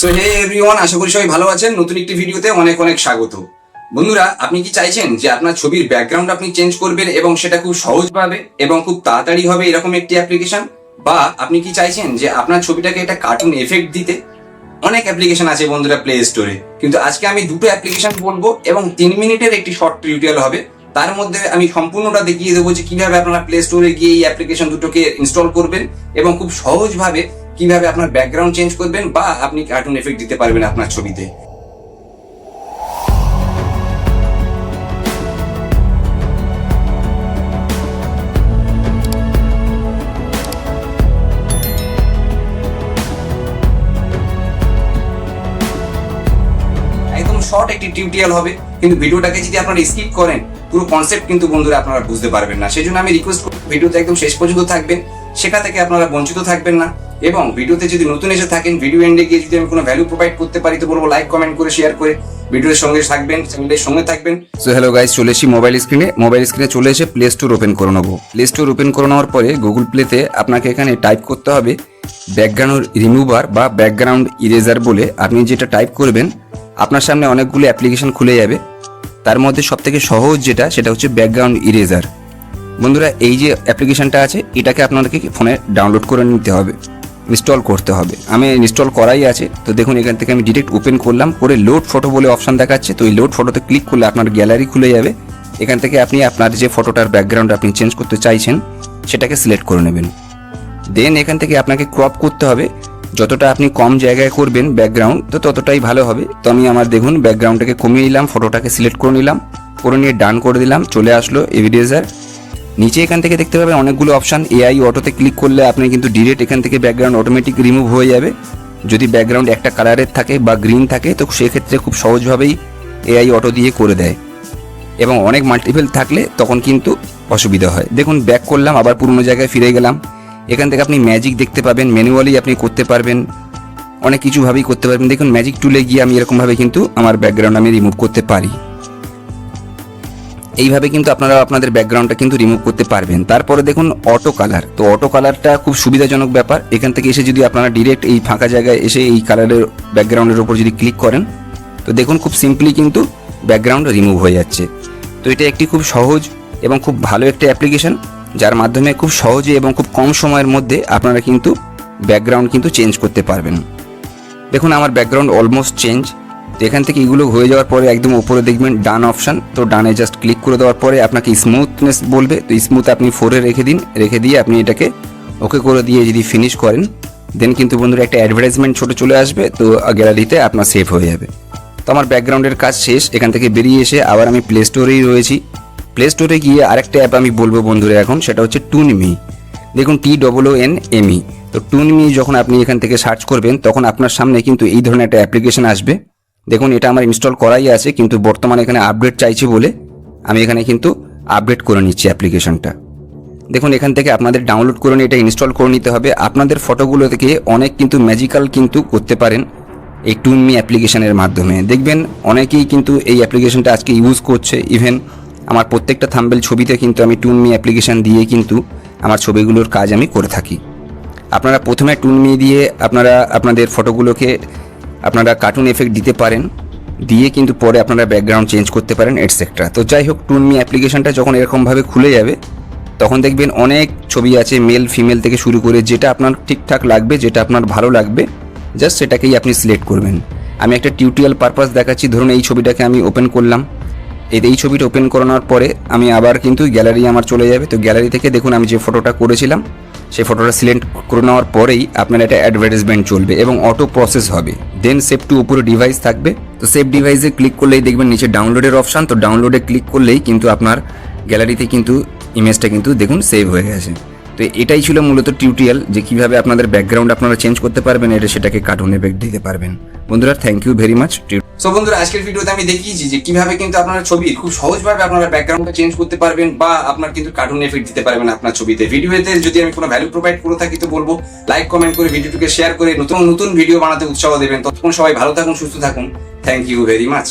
So hey everyone আশা করি সবাই ভালো আছেন। নতুন একটি ভিডিওতে অনেক অনেক স্বাগত। বন্ধুরা, আপনি কি চাইছেন যে আপনার ছবির ব্যাকগ্রাউন্ড আপনি চেঞ্জ করবেন এবং সেটা খুব সহজভাবে এবং খুব তাড়াতাড়ি হবে এরকম একটি অ্যাপ্লিকেশন বা আপনি কি চাইছেন যে আপনার ছবিটাকে একটা কার্টুন এফেক্ট দিতে? অনেক অ্যাপ্লিকেশন আছে বন্ধুরা প্লে স্টোরে কিন্তু আজকে আমি দুটো অ্যাপ্লিকেশন বলব এবং তিন মিনিটের একটি শর্ট টিউটোরিয়াল হবে। তার মধ্যে আমি সম্পূর্ণটা দেখিয়ে দেবো যে কীভাবে আপনারা প্লে স্টোরে গিয়ে এই অ্যাপ্লিকেশন দুটোকে ইনস্টল করবেন এবং খুব সহজভাবে কীভাবে আপনার ব্যাকগ্রাউন্ড চেঞ্জ করবেন বা আপনি কার্টুন এফেক্ট দিতে পারবেন আপনার ছবিতে? শর্ট একটি টিউটোরিয়াল হবে, কিন্তু ভিডিওটাকে যদি আপনারা স্কিপ করেন, পুরো কনসেপ্ট কিন্তু বন্ধুরা আপনারা বুঝতে পারবেন না। সেই জন্য আমি রিকোয়েস্ট করব ভিডিওতে একদম শেষ পর্যন্ত থাকবেন। সেটা থেকে আপনারা বঞ্চিত থাকবেন না। এবং ভিডিওতে যদি নতুন এসে থাকেন ভিডিও এন্ডে গিয়ে যদি আমি কোনো ভ্যালু প্রোভাইড করতে পারি, তো বলব লাইক কমেন্ট করে শেয়ার করে ভিডিওর সঙ্গে থাকবেন চ্যানেলের সঙ্গে থাকবেন। সো হ্যালো গাইস চলে এসেছি মোবাইল স্ক্রিনে মোবাইল স্ক্রিনে চলে এসে প্লে স্টোর ওপেন করে নেব। প্লে স্টোর ওপেন করে নেওয়ার পরে গুগল প্লেতে আপনাকে এখানে টাইপ করতে হবে ব্যাকগ্রাউন্ড রিমুভার বা ব্যাকগ্রাউন্ড ইরেজার বলে। আপনি যেটা টাইপ করবেন, আপনার সামনে অনেকগুলো অ্যাপ্লিকেশন খুলে যাবে। তার মধ্যে সব থেকে সহজ যেটা, সেটা হচ্ছে ব্যাকগ্রাউন্ড ইরেজার বন্ধুরা, এই যে অ্যাপ্লিকেশনটা আছে, এটাকে আপনাদেরকে ফোনে ডাউনলোড করে নিতে হবে ইনস্টল করতে হবে। আমি ইনস্টল করাই আছে, তো দেখুন এখান থেকে আমি ডিরেক্ট ওপেন করলাম, করে লোড ফটো বলে অপশন দেখাচ্ছে, তো এই লোড ফটোতে ক্লিক করলে আপনার গ্যালারি খুলে যাবে। এখান থেকে আপনি আপনার যে ফটোটার ব্যাকগ্রাউন্ড আপনি চেঞ্জ করতে চাইছেন, সেটাকে সিলেক্ট করে নেবেন। দেন এখান থেকে আপনাকে ক্রপ করতে হবে, যতটা আপনি কম জায়গায় করবেন ব্যাকগ্রাউন্ড তো ততটাই ভালো হবে। তো আমি আমার দেখুন ব্যাকগ্রাউন্ডটাকে কমিয়ে নিলাম ফটোটাকে সিলেক্ট করে নিলাম, করে নিয়ে ডান করে দিলাম, চলে আসলো এভিডেজার নিচে এখান থেকে দেখতে পাবেন অনেকগুলো অপশান এআই অটোতে ক্লিক করলে আপনি কিন্তু ডিরেক্ট এখান থেকে ব্যাকগ্রাউন্ড অটোমেটিক রিমুভ হয়ে যাবে। যদি ব্যাকগ্রাউন্ড একটা কালারের থাকে বা গ্রিন থাকে, তো সেক্ষেত্রে খুব সহজভাবেই এআই অটো দিয়ে করে দেয়। এবং অনেক মাল্টিপল থাকলে তখন কিন্তু অসুবিধা হয়। দেখুন ব্যাক করলাম, আবার পুরনো জায়গায় ফিরে গেলাম। এখান থেকে আপনি ম্যাজিক দেখতে পাবেন ম্যানুয়ালি আপনি করতে পারবেন। অনেক কিছুভাবেই করতে পারবেন। দেখুন ম্যাজিক টুলে গিয়ে আমি এরকমভাবে কিন্তু আমার ব্যাকগ্রাউন্ড আমি রিমুভ করতে পারি। এইভাবে কিন্তু আপনারা আপনাদের ব্যাকগ্রাউন্ডটা কিন্তু রিমুভ করতে পারবেন। তারপরে দেখুন অটো কালার তো অটো কালারটা খুব সুবিধাজনক ব্যাপার। এখান থেকে এসে যদি আপনারা ডিরেক্ট এই ফাঁকা জায়গায় এসে এই কালারের ব্যাকগ্রাউন্ডের উপর যদি ক্লিক করেন, তো দেখুন খুব সিম্পলি কিন্তু ব্যাকগ্রাউন্ড রিমুভ হয়ে যাচ্ছে। তো এটা একটি খুব সহজ এবং খুব ভালো একটা অ্যাপ্লিকেশন যার মাধ্যমে খুব সহজে এবং খুব কম সময়ের মধ্যে আপনারা কিন্তু ব্যাকগ্রাউন্ড কিন্তু চেঞ্জ করতে পারবেন। দেখুন আমার ব্যাকগ্রাউন্ড অলমোস্ট চেঞ্জ তো এখান থেকে এগুলো হয়ে যাওয়ার পরে একদম উপরে দেখবেন ডান অপশান তো ডানে জাস্ট ক্লিক করে দেওয়ার পরে আপনাকে স্মুথনেস বলবে। তো স্মুথ আপনি ফোরে রেখে দিন। রেখে দিয়ে আপনি এটাকে ওকে করে দিয়ে যদি ফিনিশ করেন দেন কিন্তু বন্ধুরা একটা অ্যাডভার্টাইজমেন্ট ছোটো চলে আসবে। তো গ্যালারিতে আপনার সেভ হয়ে যাবে। তো আমার ব্যাকগ্রাউন্ডের কাজ শেষ। এখান থেকে বেরিয়ে এসে আবার আমি প্লে স্টোরেই রয়েছি। প্লে স্টোরে গিয়ে আরেকটা অ্যাপ আমি বলব বন্ধুরা এখন, সেটা হচ্ছে টুনমি দেখুন T double O N M E ToonMe যখন আপনি এখান থেকে সার্চ করবেন, তখন আপনার সামনে কিন্তু এই ধরনের একটা অ্যাপ্লিকেশন আসবে। দেখুন, এটা আমার ইনস্টল করাই আছে, কিন্তু বর্তমানে এখানে আপডেট চাইছি বলে আমি এখানে কিন্তু আপডেট করে নিচ্ছি অ্যাপ্লিকেশনটা দেখুন, এখান থেকে আপনাদের ডাউনলোড করে নিয়ে এটা ইনস্টল করে নিতে হবে। আপনাদের ফটোগুলো থেকে অনেক কিন্তু ম্যাজিক্যাল কিন্তু করতে পারেন এই টুনমি অ্যাপ্লিকেশনের মাধ্যমে। দেখবেন, অনেকেই কিন্তু এই অ্যাপ্লিকেশনটা আজকে ইউজ করছে। ইভেন আমার প্রত্যেকটা থাম্বেল ছবিতে কিন্তু আমি টুনমি অ্যাপ্লিকেশন দিয়ে কিন্তু আমার ছবিগুলোর কাজ আমি করে থাকি। আপনারা প্রথমে টুনমি দিয়ে আপনারা আপনাদের ফটোগুলোকে আপনারা কার্টুন এফেক্ট দিতে পারেন, দিয়ে কিন্তু পরে আপনারা ব্যাকগ্রাউন্ড চেঞ্জ করতে পারেন এটসেট্রা তো যাই হোক টুনমি অ্যাপ্লিকেশনটা যখন এরকমভাবে খুলে যাবে, তখন দেখবেন অনেক ছবি আছে মেল ফিমেল থেকে শুরু করে যেটা আপনার ঠিকঠাক লাগবে, যেটা আপনার ভালো লাগবে জাস্ট সেটাকেই আপনি সিলেক্ট করবেন। আমি একটা টিউটোরিয়াল পারপাস দেখাচ্ছি, ধরুন এই ছবিটাকে আমি ওপেন করলাম। এই এই ছবিটা ওপেন করানোর পরে আমি আবার কিন্তু গ্যালারি আমার চলে যাবে। তো গ্যালারি থেকে দেখুন আমি যে ফটোটা করেছিলাম সেই ফটোটা সিলেক্ট করে নেওয়ার পরেই আপনার একটা অ্যাডভার্টাইজমেন্ট চলবে এবং অটো প্রসেস হবে। দেন সেভ টু উপরে ডিভাইস থাকবে। তো সেভ ডিভাইসে ক্লিক করলেই দেখবেন নিচে ডাউনলোডের অপশান তো ডাউনলোডে ক্লিক করলেই কিন্তু আপনার গ্যালারিতে কিন্তু ইমেজটা কিন্তু দেখুন সেভ হয়ে গেছে। তো এটাই ছিল মূলত টিউটোরিয়াল যে কীভাবে আপনাদের ব্যাকগ্রাউন্ড আপনারা চেঞ্জ করতে পারবেন, এটা সেটাকে কার্টুন এফেক্ট দিতে পারবেন। বন্ধুরা thank you very much so বন্ধুরা, আজকের ভিডিওতে আমি দেখিয়েছি যে কীভাবে কিন্তু আপনারা ছবির খুব সহজভাবে আপনারা ব্যাকগ্রাউন্ডটা চেঞ্জ করতে পারবেন বা আপনার কিন্তু কার্টুন এফেক্ট দিতে পারবেন আপনার ছবিতে। ভিডিওতে যদি আমি কোনো ভ্যালু প্রোভাইড করে থাকি তো বলব লাইক কমেন্ট করে ভিডিওটিকে শেয়ার করে নতুন নতুন ভিডিও বানাতে উৎসাহ দেবেন। ততক্ষণ সবাই ভালো থাকুন, সুস্থ থাকুন। Thank you very much